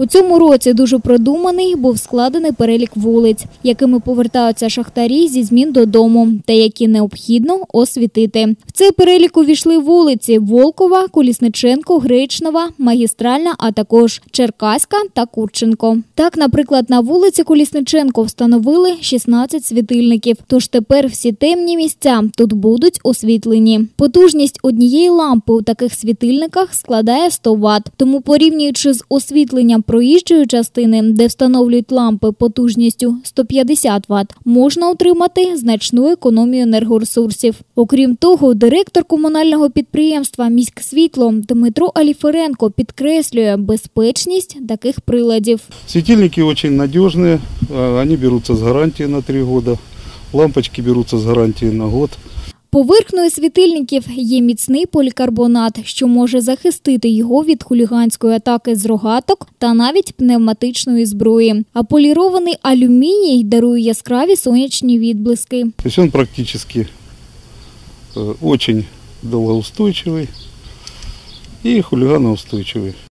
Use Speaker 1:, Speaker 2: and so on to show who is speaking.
Speaker 1: У цьому році дуже продуманий був складений перелік вулиць, якими повертаються шахтарі зі змін додому, та які необхідно освітити. В цей перелік увійшли вулиці Волкова, Колісниченко, Гречнова, Магістральна, а також Черкаська та Курченко. Так, наприклад, на вулиці Колісниченко встановили 16 світильників. Тож тепер всі темні місця тут будуть освітлені. Потужність однієї лампи у таких світильниках складає 100 Вт. Тому порівнюючи з освітленням проїжджої частини, де встановлюють лампи потужністю 150 Вт, можна отримати значну економію енергоресурсів. Окрім того, директор комунального підприємства «Міськсвітло» Дмитро Аліференко підкреслює безпечність таких приладів.
Speaker 2: Светильники очень надежные, а, они берутся с гарантии на три года. Лампочки берутся с гарантии на год.
Speaker 1: Поверхнею світильників є міцний полікарбонат, що може захистити його від хуліганської атаки з рогаток та навіть пневматичної зброї. А полірований алюміній дарує яскраві сонячні відблиски.
Speaker 2: То есть он практически э, очень долгоустойчивый и хулиганоустойчивый.